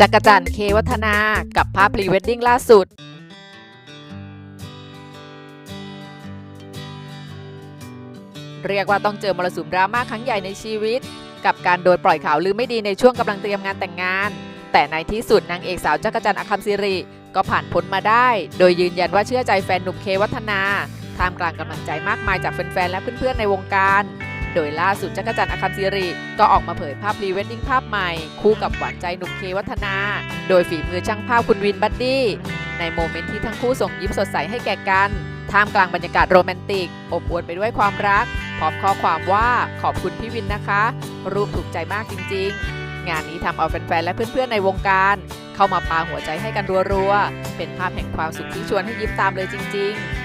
จักรจันเควัฒนากับภาพพรีเวดดิ้งล่าสุดเรียกว่าต้องเจอมรสุมดราม่าครั้งใหญ่ในชีวิต กับการโดนปล่อยข่าวลือไม่ดีในช่วงกำลังเตรียมงานแต่งงาน แต่ในที่สุดนางเอกสาวจักรจันอคัมซิริ ก็ผ่านพ้นมาได้ โดยยืนยันว่าเชื่อใจแฟนหนุ่มเควัฒนาท่ามกลางกำลังใจมากมายจากแฟนๆและเพื่อนๆในวงการ โดยล่าสุดจักรจันทร์อคัมซิริ ก็ออกมาเผยภาพพรีเวดดิ้งภาพใหม่ คู่กับหวานใจหนุ่มเควัฒนา โดยฝีมือช่างภาพคุณวินบัดดี้ ในโมเมนต์ที่ทั้งคู่ส่งยิ้มสดใสให้แก่กัน ท่ามกลางบรรยากาศโรแมนติก อบอวลไปด้วยความรัก พร้อมข้อความว่าขอบคุณพี่วินนะคะ รูปถูกใจมากจริง ๆ งานนี้ทำเอาแฟนๆและเพื่อนๆในวงการเข้ามาปาหัวใจให้กันรัวๆ เป็นภาพแห่งความสุขที่ชวนให้ยิ้มตามเลยจริง ๆ